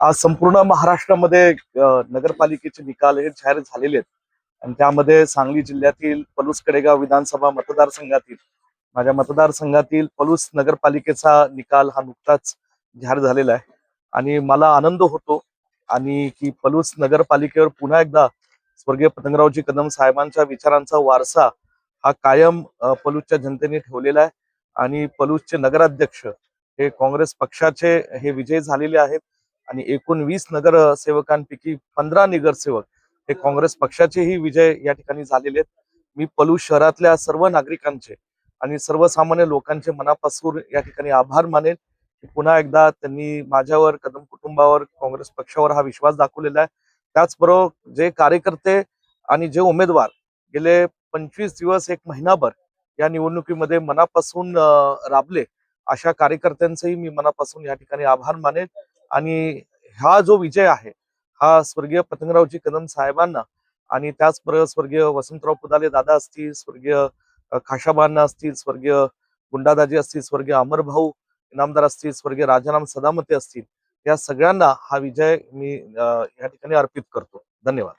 आज संपूर्ण महाराष्ट्रामध्ये नगरपालिकेचे निकाल हे जाहीर झालेले आहेत. आणि त्यामध्ये सांगली जिल्ह्यातील पलूस कडेगाव विधानसभा मतदारसंघातील माझ्या मतदारसंघातील पलूस नगरपालिकेचा निकाल हा नुकताच जाहीर झालेला आहे. आणि मला आनंद होतो आणि की पलूस नगरपालिकेवर पुन्हा एकदा स्वर्गीय पतंगरावजी कदम साहेबांच्या विचारांचा वारसा हा कायम पलूसच्या जनतेने ठेवलेला आहे. आणि पलूसचे नगराध्यक्ष हे काँग्रेस पक्षाचे हे विजय झालेले आहेत. आणि एकूण वीस नगरसेवकांपैकी पंधरा नगरसेवक हे काँग्रेस पक्षाचेही विजय या ठिकाणी झालेले आहेत. मी पलू शहरातल्या सर्व नागरिकांचे आणि सर्वसामान्य लोकांचे मनापासून या ठिकाणी आभार मानेन की पुन्हा एकदा त्यांनी माझ्यावर कदम कुटुंबावर काँग्रेस पक्षावर हा विश्वास दाखवलेला आहे. त्याचबरोबर जे कार्यकर्ते आणि जे उमेदवार गेले पंचवीस दिवस एक महिनाभर या निवडणुकीमध्ये मनापासून राबले अशा कार्यकर्त्यांचेही मी मनापासून या ठिकाणी आभार मानेन आणि हा जो विजय आहे हा स्वर्गीय पतंगरावजी कदम साहेबांना आणि त्याचबरोबर स्वर्गीय वसंतराव पुदाले दादा असतील स्वर्गीय खाशाबांना असतील स्वर्गीय गुंडादाजी असतील स्वर्गीय अमरभाऊ इनामदार असतील स्वर्गीय राजाराम सदामते असतील या सगळ्यांना हा विजय मी या ठिकाणी अर्पित करतो. धन्यवाद.